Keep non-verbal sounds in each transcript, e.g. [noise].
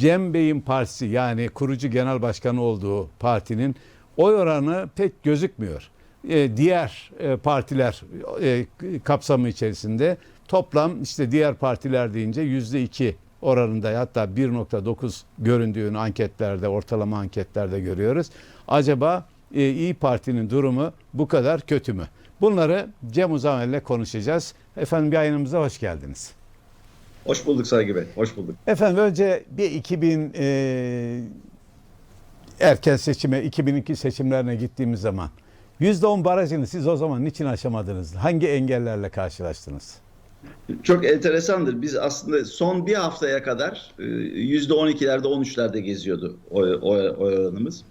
Cem Bey'in partisi yani kurucu genel başkanı olduğu partinin oy oranı pek gözükmüyor. E, diğer e, partiler e, kapsamı içerisinde toplam işte diğer partiler deyince yüzde iki oranında hatta 1.9 göründüğünü anketlerde ortalama anketlerde görüyoruz. Acaba e, İyi Parti'nin durumu bu kadar kötü mü? Bunları Cem Uzamel ile konuşacağız. Efendim yayınımıza hoş geldiniz. Hoş bulduk Saygı Bey. Hoş bulduk. Efendim önce bir 2000 e, erken seçime 2002 seçimlerine gittiğimiz zaman %10 barajını siz o zaman niçin aşamadınız? Hangi engellerle karşılaştınız? Çok enteresandır. Biz aslında son bir haftaya kadar e, %12'lerde 13'lerde geziyordu oy, oy, oy oranımız.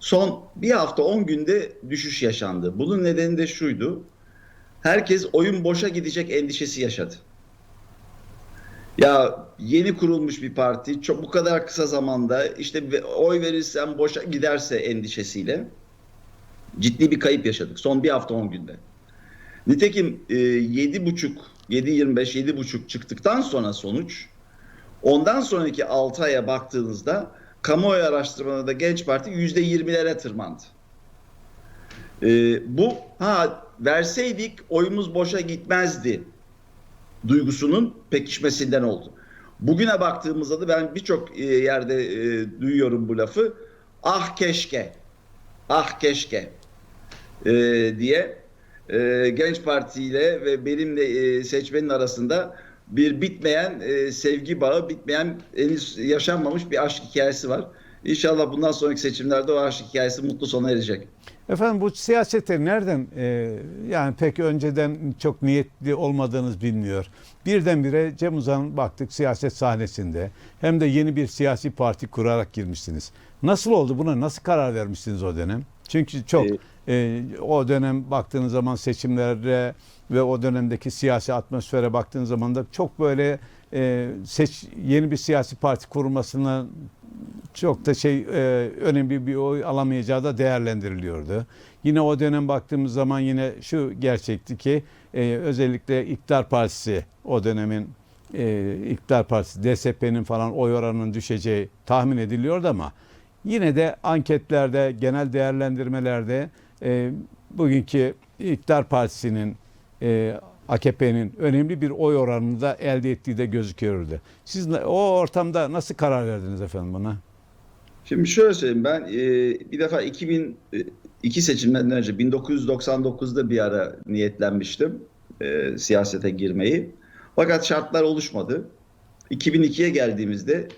Son bir hafta 10 günde düşüş yaşandı. Bunun nedeni de şuydu. Herkes oyun boşa gidecek endişesi yaşadı. Ya yeni kurulmuş bir parti çok bu kadar kısa zamanda işte oy verirsem boşa giderse endişesiyle ciddi bir kayıp yaşadık son bir hafta 10 günde. Nitekim e, 7.5 7.25 7.5 çıktıktan sonra sonuç ondan sonraki 6 aya baktığınızda kamuoyu araştırmalarında Genç Parti %20'lere tırmandı. E, bu ha verseydik oyumuz boşa gitmezdi duygusunun pekişmesinden oldu. Bugüne baktığımızda da ben birçok e, yerde e, duyuyorum bu lafı. Ah keşke, ah keşke e, diye Genç Parti ile ve benimle seçmenin arasında bir bitmeyen sevgi bağı, bitmeyen henüz yaşanmamış bir aşk hikayesi var. İnşallah bundan sonraki seçimlerde o aşk hikayesi mutlu sona erecek. Efendim bu siyasete nereden e, yani pek önceden çok niyetli olmadığınız biliniyor. Birdenbire Cem Uzan baktık siyaset sahnesinde hem de yeni bir siyasi parti kurarak girmişsiniz. Nasıl oldu buna nasıl karar vermişsiniz o dönem? Çünkü çok Ee, e, o dönem baktığınız zaman seçimlere ve o dönemdeki siyasi atmosfere baktığınız zaman da çok böyle e, seç, yeni bir siyasi parti kurulmasına çok da şey e, önemli bir oy alamayacağı da değerlendiriliyordu. Yine o dönem baktığımız zaman yine şu gerçekti ki e, özellikle İktidar Partisi o dönemin e, İktidar Partisi DSP'nin falan oy oranının düşeceği tahmin ediliyordu ama yine de anketlerde genel değerlendirmelerde e, bugünkü İktidar Partisi'nin e, AKP'nin önemli bir oy oranını da elde ettiği de gözüküyordu. Siz o ortamda nasıl karar verdiniz efendim buna? Şimdi şöyle söyleyeyim ben e, bir defa 2002 seçimlerinden önce 1999'da bir ara niyetlenmiştim e, siyasete girmeyi. Fakat şartlar oluşmadı. 2002'ye geldiğimizde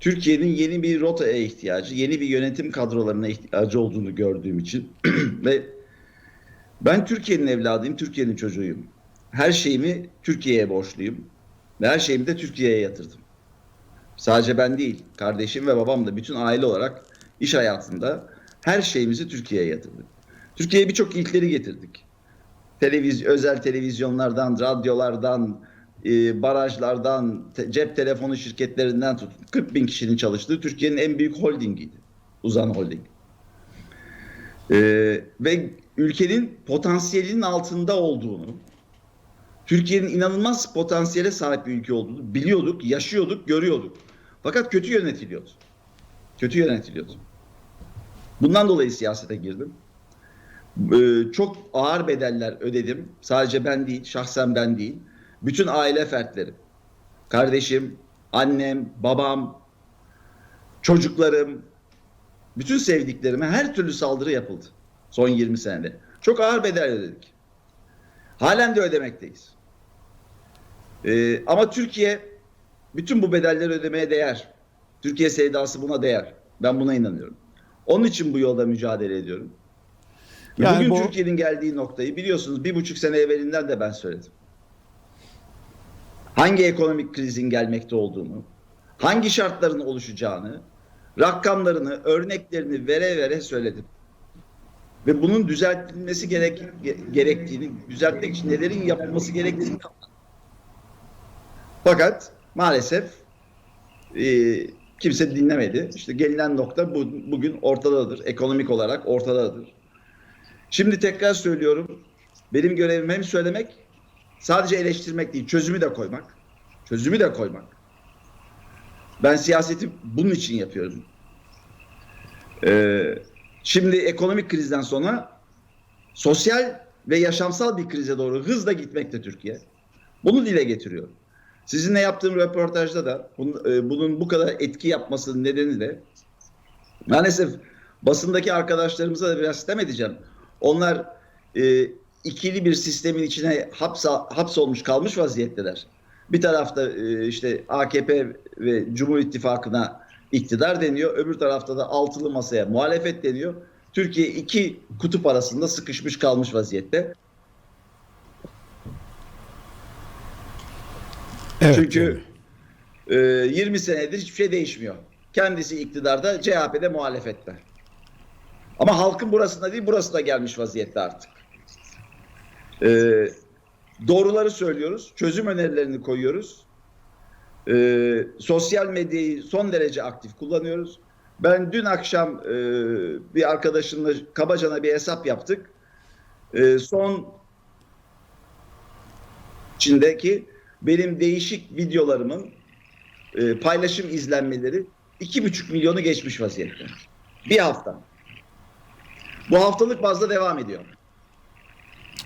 Türkiye'nin yeni bir rotaya ihtiyacı, yeni bir yönetim kadrolarına ihtiyacı olduğunu gördüğüm için [clears throat] ve ben Türkiye'nin evladıyım, Türkiye'nin çocuğuyum. Her şeyimi Türkiye'ye borçluyum ve her şeyimi de Türkiye'ye yatırdım. Sadece ben değil, kardeşim ve babam da bütün aile olarak iş hayatında her şeyimizi Türkiye'ye yatırdık. Türkiye'ye birçok ilkleri getirdik. Televiz özel televizyonlardan, radyolardan, e, barajlardan, te- cep telefonu şirketlerinden tutun 40 bin kişinin çalıştığı Türkiye'nin en büyük holdingiydi. Uzan Holding. E, ve ülkenin potansiyelinin altında olduğunu, Türkiye'nin inanılmaz potansiyele sahip bir ülke olduğunu biliyorduk, yaşıyorduk, görüyorduk. Fakat kötü yönetiliyordu. Kötü yönetiliyordu. Bundan dolayı siyasete girdim. Ee, çok ağır bedeller ödedim. Sadece ben değil, şahsen ben değil. Bütün aile fertlerim. Kardeşim, annem, babam, çocuklarım, bütün sevdiklerime her türlü saldırı yapıldı son 20 senede. Çok ağır bedel ödedik. Halen de ödemekteyiz. Ee, ama Türkiye bütün bu bedelleri ödemeye değer. Türkiye sevdası buna değer. Ben buna inanıyorum. Onun için bu yolda mücadele ediyorum. Yani Bugün bu- Türkiye'nin geldiği noktayı biliyorsunuz bir buçuk sene evvelinden de ben söyledim. Hangi ekonomik krizin gelmekte olduğunu, hangi şartların oluşacağını, rakamlarını, örneklerini vere vere söyledim. Ve bunun düzeltilmesi gerek, ge- gerektiğini, düzeltmek için nelerin yapılması gerektiğini anlattım. Fakat maalesef e, kimse dinlemedi. İşte gelinen nokta bu, bugün ortadadır. Ekonomik olarak ortadadır. Şimdi tekrar söylüyorum. Benim görevim hem söylemek, sadece eleştirmek değil, çözümü de koymak. Çözümü de koymak. Ben siyaseti bunun için yapıyorum. Ee, şimdi ekonomik krizden sonra sosyal ve yaşamsal bir krize doğru hızla gitmekte Türkiye. Bunu dile getiriyor. Sizinle yaptığım röportajda da bunun, e, bunun bu kadar etki yapmasının nedeni de maalesef basındaki arkadaşlarımıza da biraz sistem edeceğim. Onlar e, ikili bir sistemin içine hapsa, hapsolmuş kalmış vaziyetteler. Bir tarafta e, işte AKP ve Cumhur İttifakı'na iktidar deniyor. Öbür tarafta da altılı masaya muhalefet deniyor. Türkiye iki kutup arasında sıkışmış kalmış vaziyette. Evet, Çünkü e, 20 senedir hiçbir şey değişmiyor. Kendisi iktidarda, CHP'de muhalefette. Ama halkın burasında değil, burasına gelmiş vaziyette artık. E, doğruları söylüyoruz, çözüm önerilerini koyuyoruz. E, sosyal medyayı son derece aktif kullanıyoruz. Ben dün akşam e, bir arkadaşımla kabacana bir hesap yaptık. E, son içindeki benim değişik videolarımın e, paylaşım izlenmeleri iki buçuk milyonu geçmiş vaziyette. Bir hafta. Bu haftalık bazda devam ediyor.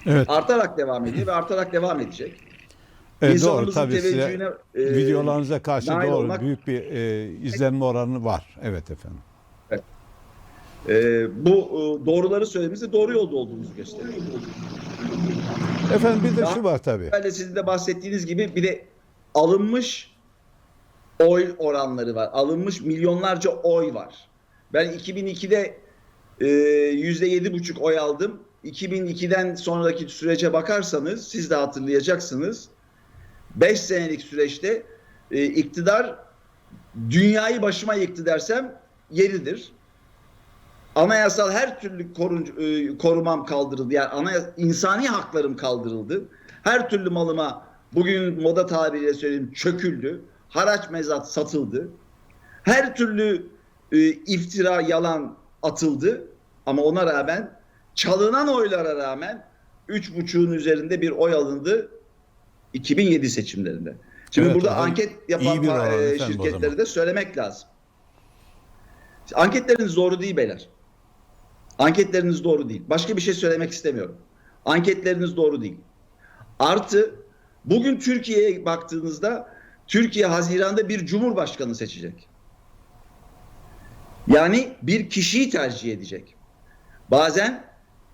evet. Artarak devam ediyor ve artarak devam edecek. Evet, doğru tabii size e, videolarınıza karşı doğru olmak- büyük bir e, izlenme oranı var. Evet efendim. e, bu e, doğruları söylememizde doğru yolda olduğumuzu gösteriyor. Efendim bir de şu var tabii. Ben de sizin de bahsettiğiniz gibi bir de alınmış oy oranları var. Alınmış milyonlarca oy var. Ben 2002'de e, yüzde yedi buçuk oy aldım. 2002'den sonraki sürece bakarsanız siz de hatırlayacaksınız. 5 senelik süreçte e, iktidar dünyayı başıma yıktı dersem yeridir. Anayasal her türlü korun, e, korumam kaldırıldı. Yani anayas- insani haklarım kaldırıldı. Her türlü malıma bugün moda tabiriyle söyleyeyim çöküldü. Haraç mezat satıldı. Her türlü e, iftira, yalan atıldı. Ama ona rağmen çalınan oylara rağmen 3,5'un üzerinde bir oy alındı 2007 seçimlerinde. Şimdi Evet, burada anket yapan e, şirketleri de söylemek lazım. Anketleriniz doğru değil beyler. Anketleriniz doğru değil. Başka bir şey söylemek istemiyorum. Anketleriniz doğru değil. Artı bugün Türkiye'ye baktığınızda Türkiye Haziran'da bir cumhurbaşkanı seçecek. Yani bir kişiyi tercih edecek. Bazen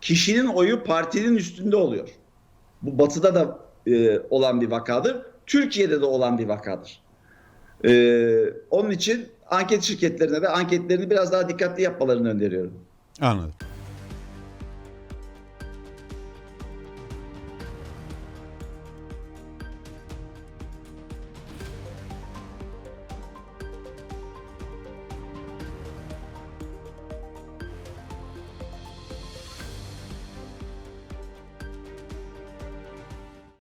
kişinin oyu partinin üstünde oluyor. Bu batıda da e, olan bir vakadır. Türkiye'de de olan bir vakadır. E, onun için anket şirketlerine de anketlerini biraz daha dikkatli yapmalarını öneriyorum. Anladım.